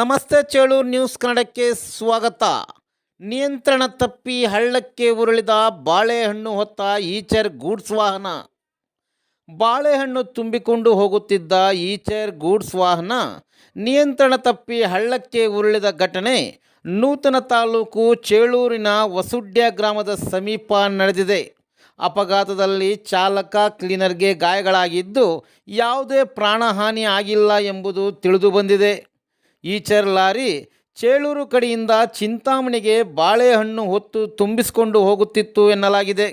ನಮಸ್ತೆ ಚೇಳೂರು ನ್ಯೂಸ್ ಕನ್ನಡಕ್ಕೆ ಸ್ವಾಗತ. ನಿಯಂತ್ರಣ ತಪ್ಪಿ ಹಳ್ಳಕ್ಕೆ ಉರುಳಿದ ಬಾಳೆಹಣ್ಣು ಹೊತ್ತ ಈಚರ್ ಗೂಡ್ಸ್ ವಾಹನ. ಬಾಳೆಹಣ್ಣು ತುಂಬಿಕೊಂಡು ಹೋಗುತ್ತಿದ್ದ ಈಚರ್ ಗೂಡ್ಸ್ ವಾಹನ ನಿಯಂತ್ರಣ ತಪ್ಪಿ ಹಳ್ಳಕ್ಕೆ ಉರುಳಿದ ಘಟನೆ ನೂತನ ತಾಲೂಕು ಚೇಳೂರಿನ ವಸುಡ್ಯ ಗ್ರಾಮದ ಸಮೀಪ ನಡೆದಿದೆ. ಅಪಘಾತದಲ್ಲಿ ಚಾಲಕ, ಕ್ಲೀನರ್ಗೆ ಗಾಯಗಳಾಗಿದ್ದು ಯಾವುದೇ ಪ್ರಾಣಹಾನಿ ಆಗಿಲ್ಲ ಎಂಬುದು ತಿಳಿದು ಬಂದಿದೆ. ಈಚರ್ ಲಾರಿ ಚೇಳೂರು ಕಡೆಯಿಂದ ಚಿಂತಾಮಣಿಗೆ ಬಾಳೆಹಣ್ಣು ಹೊತ್ತು ತುಂಬಿಸಿಕೊಂಡು ಹೋಗುತ್ತಿತ್ತು ಎನ್ನಲಾಗಿದೆ.